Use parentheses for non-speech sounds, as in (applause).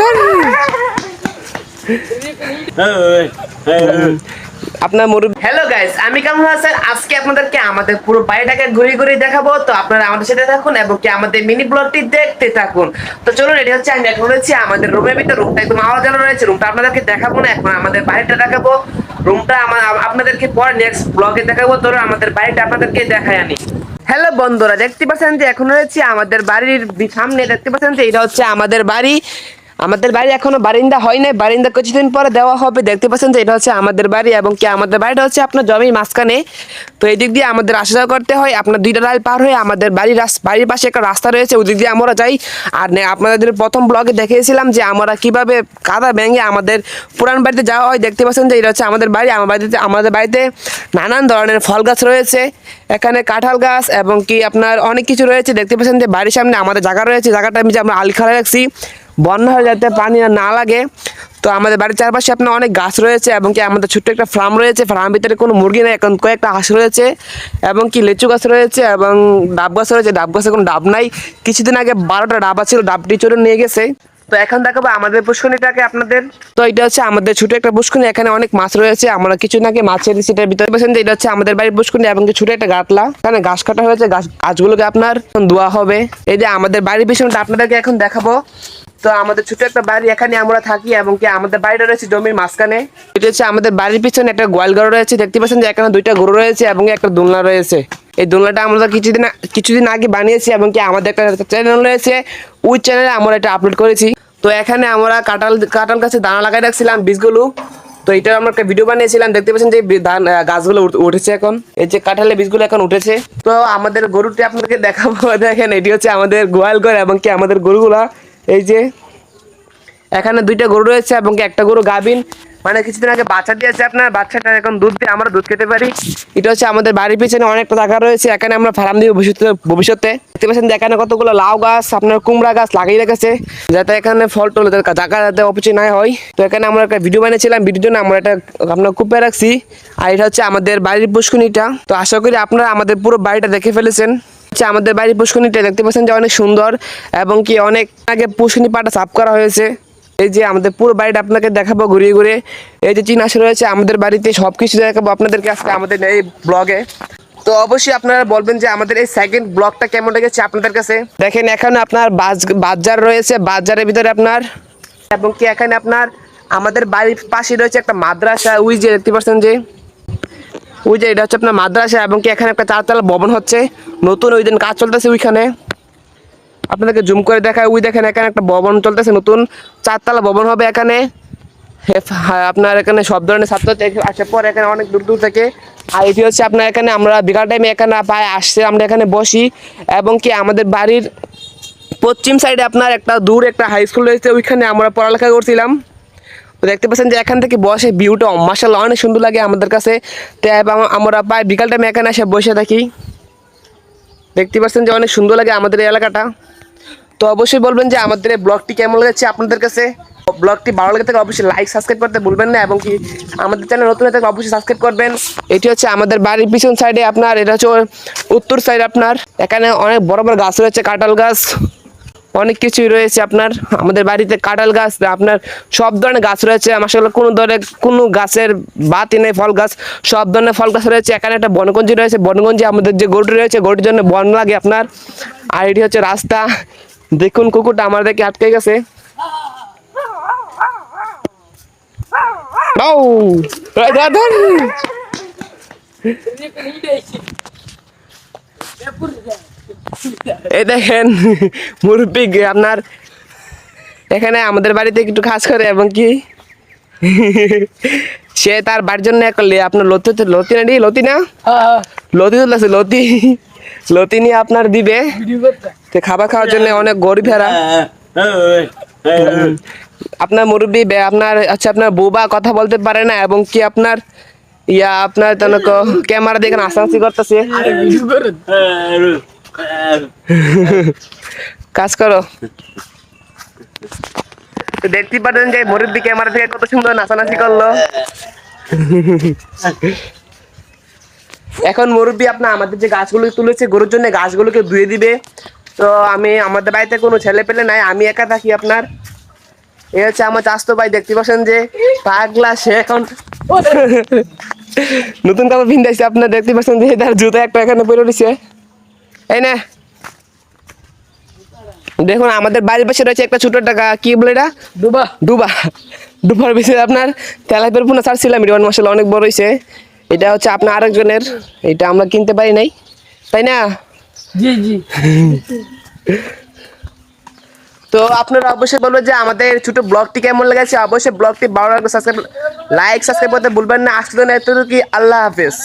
ধর আপনার মুরব্বী হ্যালো গাইস আমি কামরুল হাসান। আজকে আপনাদেরকে আমাদের পুরো বাড়িটাকে ঘুরে ঘুরে দেখাবো। তো আপনারা আমাদের সাথে থাকুন এবং কি আমাদের মিনি ব্লগটি দেখতে থাকুন। তো চলুন এটি হচ্ছে আমি এখন রয়েছি আমাদের রুমের ভিতরে। রুমটা একদম আওয়াজ রয়েছে। রুমটা আপনাদেরকে দেখাবো না এখন আমাদের বাড়িটা দেখাবো। রুমটা আমার আপনাদেরকে পরে নেক্সট ব্লগে দেখাবো। তো আমাদের বাড়িটা আপনাদেরকে দেখাই আনি। হ্যালো বন্ধুরা, দেখতে পাচ্ছেন যে এখন রয়েছে আমাদের বাড়ির সামনে, দেখতে পাচ্ছেন যে এটা হচ্ছে আমাদের বাড়ি। আমাদের বাড়ি এখনও বারিন্দা হয় নাই। বারিন্দা কিছুদিন পরে দেওয়া হবে। দেখতে পাচ্ছেন যে এটা হচ্ছে আমাদের বাড়ি এবং কি আমাদের বাড়িটা হচ্ছে আপনার জমির মাঝখানে। তো এই দিক দিয়ে আমাদের আসা যাওয়া করতে হয়। আপনার দুইটা লাইন পার হয়ে আমাদের বাড়ির বাড়ির পাশে একটা রাস্তা রয়েছে। ওই দিক দিয়ে আমরা যাই। আর আপনাদের প্রথম ব্লগে দেখিয়েছিলাম যে আমরা কীভাবে কাদা ভেঙে আমাদের পুরান বাড়িতে যাওয়া হয়। দেখতে পাচ্ছেন যে এটা হচ্ছে আমাদের বাড়ি। আমার বাড়িতে আমাদের বাড়িতে নানান ধরনের ফল গাছ রয়েছে। এখানে কাঁঠাল গাছ এবং কি আপনার অনেক কিছু রয়েছে। দেখতে পাচ্ছেন যে বাড়ির সামনে আমাদের জায়গা রয়েছে। জায়গাটা আমি যে আমরা আলখালা রাখছি। বন্যা হয়ে যাতে পানি না লাগে। তো আমাদের বাড়ির চারপাশে আপনার অনেক গাছ রয়েছে এবং কি আমাদের ছোট্ট একটা ফার্ম রয়েছে। ফার্মের ভিতরে কোনো মুরগি নেই, এখন কয়েকটা হাঁস রয়েছে এবং কি লিচু গাছ রয়েছে এবং ডাব গাছ রয়েছে। ডাব গাছে কোনো ডাব নাই। কিছুদিন আগে বারোটা ডাবা ছিল ডাবটি চলে নিয়ে গেছে। তো এখন দেখাবো আমাদের পুষ্কনিটাকে আপনাদের। তো এটা হচ্ছে আমাদের ছোট একটা পুষ্কনি এখানে অনেক মাছ রয়েছে। আমরা কিছু আগে মাছের সিটের ভিতরে পেয়েছেন যে এটা হচ্ছে আমাদের বাড়ির পুষ্কনি এবং কি ছোট একটা গাটলা। এখানে ঘাস কাটা হয়েছে, গাছ গাছগুলোকে আপনার দোয়া হবে। এই যে আমাদের বাড়ির পিছনটা আপনাদেরকে এখন দেখাবো। তো আমাদের ছোট একটা বাড়ি এখানে আমরা থাকি এবং কি আমাদের বাড়িটা রয়েছে জমির মাঝখানে। এটা হচ্ছে আমাদের বাড়ির পিছনে একটা গোয়াল গরু রয়েছে। দেখতে পাচ্ছেন যে এখানে দুইটা গরু রয়েছে এবং একটা দোলনা রয়েছে। এই দোলনাটা আমরা কিছুদিন কিছুদিন আগে বানিয়েছি এবং কি আমাদের একটা চ্যানেল রয়েছে। ওই চ্যানেলে আমরা এটা আপলোড করেছি। তো এখানে আমরা কাঁঠাল কাঁঠাল গাছে দানা লাগাই রাখছিলাম, বীজগুলো। তো এটা আমরা একটা ভিডিও বানিয়েছিলাম। দেখতে পাচ্ছেন যে ধান গাছগুলো উঠেছে এখন। এই যে কাঁঠালের বীজগুলো এখন উঠেছে। তো আমাদের গরুটি আপনাদেরকে দেখাবো। (laughs) দেখেন, এটি হচ্ছে আমাদের গোয়াল ঘর এবং কি আমাদের গরুগুলা। এই যে, এখানে দুইটা গরু রয়েছে এবং একটা গরু গাভিন। মানে কিছুদিন আগে বাচ্চা দিয়েছে আপনার, বাচ্চাটা এখন দুধ দিয়ে আমরা দুধ খেতে পারি। এটা হচ্ছে আমাদের বাড়ির পিছনে অনেকটা জায়গা রয়েছে, এখানে আমরা ফার্ম দিব ভবিষ্যতে ভবিষ্যতে। দেখতে পাচ্ছেন এখানে কতগুলো লাউ গাছ, আপনার কুমড়া গাছ লাগিয়ে রেখেছে। যাতে এখানে ফল টল জায়গা যাতে অপচয় না হয়। তো এখানে আমরা একটা ভিডিও বানিয়েছিলাম ভিডিওর জন্য আমরা এটা আপনার কুপে রাখছি। আর এটা হচ্ছে আমাদের বাড়ির পুষ্কুনিটা। তো আশা করি আপনারা আমাদের পুরো বাড়িটা দেখে ফেলেছেন। হচ্ছে আমাদের বাড়ির পুষ্কুনিটা দেখতে পাচ্ছেন যে অনেক সুন্দর এবং কি অনেক আগে পুষ্কুনি পাটা সাফ করা হয়েছে। এই যে আমাদের পুরো বাড়িটা আপনাকে দেখাবো ঘুরিয়ে ঘুরে এই যে চিনাশে রয়েছে আমাদের বাড়িতে সব কিছু দেখাবো আপনাদেরকে আজকে আমাদের এই ব্লগে তো অবশ্যই আপনারা বলবেন যে আমাদের এই সেকেন্ড ব্লগটা কেমন লেগেছে আপনাদের কাছে? দেখেন, এখানে আপনার বাজ- বাজার রয়েছে, বাজারের ভিতরে আপনার এবং কি এখানে আপনার আমাদের বাড়ির পাশে রয়েছে একটা মাদ্রাসা উই যে দেখতে পাচ্ছেন যে ওই যে এটা হচ্ছে আপনার মাদ্রাসা এবং কি এখানে একটা চারতলা ভবন হচ্ছে। নতুন ওই দিন কাজ চলতেছে ওইখানে। আপনাদেরকে জুম করে দেখায়। ওই দেখেন এখানে একটা ভবন চলতেছে, নতুন চারতলা ভবন হবে এখানে। আপনার এখানে সব ধরনের ছাত্র আসার পর এখানে অনেক দূর দূর থেকে আর এটি হচ্ছে। আপনার এখানে আমরা বিকাল টাইমে এখানে পায়ে আসছে, আমরা এখানে বসি এবং কি আমাদের বাড়ির পশ্চিম সাইডে আপনার একটা দূর একটা হাই স্কুল রয়েছে, ওইখানে আমরা পড়ালেখা করছিলাম। তো দেখতে পাচ্ছেন যে এখান থেকে বসে ভিউটা মার্শাল অনেক সুন্দর লাগে আমাদের কাছে। তো আমরা প্রায় বিকাল টাইমে এখানে এসে বসে থাকি। দেখতে পাচ্ছেন যে অনেক সুন্দর লাগে আমাদের এই এলাকাটা। তো অবশ্যই বলবেন যে আমাদের এই ব্লগটি কেমন লেগেছে আপনাদের কাছে? ব্লগটি ভালো লেগে থাকে অবশ্যই লাইক সাবস্ক্রাইব করতে ভুলবেন না এবং কি আমাদের চ্যানেল নতুন থাকে অবশ্যই সাবস্ক্রাইব করবেন। এটি হচ্ছে আমাদের বাড়ির পিছন সাইডে আপনার, এটা হচ্ছে উত্তর সাইড আপনার। এখানে অনেক বড় বড় গাছ রয়েছে, কাঁঠাল গাছ। অনেক কিছুই রয়েছে আপনার আমাদের বাড়িতে কাঁঠাল গাছ আপনার সব ধরনের গাছ রয়েছে আসলে কোনো ধরনের কোনো গাছের বাতি নেই ফল গাছ সব ধরনের ফল গাছ রয়েছে এখানে একটা বনগঞ্জি রয়েছে বনগঞ্জি আমাদের যে গরুটি রয়েছে গরুটির জন্য বন লাগে আপনার আর এটি হচ্ছে রাস্তা দেখুন কুকুরটা আমাদেরকে আটকে গেছে ও ধর, ধর। এই দেখেন মুরব্বী আপনার এখানে আমাদের বাড়িতে একটু কাজ করে এবং কি? সে তার বাড়ির জন্য একটা লে- আপনার লতি লতি না লতি না? লতি তুলতেছে লতি। লতি নিয়ে আপনার দিবে। খাবার খাওয়ার জন্য অনেক গরিব হেরা আপনার মুরব্বী আপনার আচ্ছা আপনার বৌবা কথা বলতে পারে না এবং কি আপনার ইয়া আপনার ক্যামেরা দেখেন আসান্সি করতেছে। কাজ করো। দেখতে পারেন যে মুরব্বী ক্যামেরা থেকে কত সুন্দর নাচানাচি করল। এখন মুরব্বী আপনার আমাদের যে গাছগুলো তুলেছে, গরুর জন্য গাছগুলোকে ধুয়ে দিবে। তো আমি, আমাদের বাড়িতে কোনো ছেলে পেলে নাই, আমি একা থাকি আপনার। এ হচ্ছে আমার চাস্তো ভাই, দেখতে পাচ্ছেন যে পাগলা সে এখন। নতুন কাপড় ভিন্দাইছে আপনার, দেখতে পাচ্ছেন যে তার জুতো একটা এখানে পরে রয়েছে। এই না। দেখুন আমাদের বাড়ির পাশে রয়েছে একটা ছোট টাকা। কি বলে এটা? ডুবা। ডুবা। ডুবার বেশি আপনার তেলাপের পুনা ছাড়ছিলাম এটা মশলা অনেক বড় হয়েছে। এটা হচ্ছে আপনার আরেকজনের। এটা আমরা কিনতে পারি নাই। তাই না? জি জি। তো আপনারা অবশ্যই বলবেন যে আমাদের ছোট ব্লগটি কেমন লেগেছে। অবশ্যই ব্লগটি ভালো লাগবে সাবস্ক্রাইব লাইক সাবস্ক্রাইব করতে ভুলবেন না। আসলে না এতটুকু আল্লাহ হাফেজ।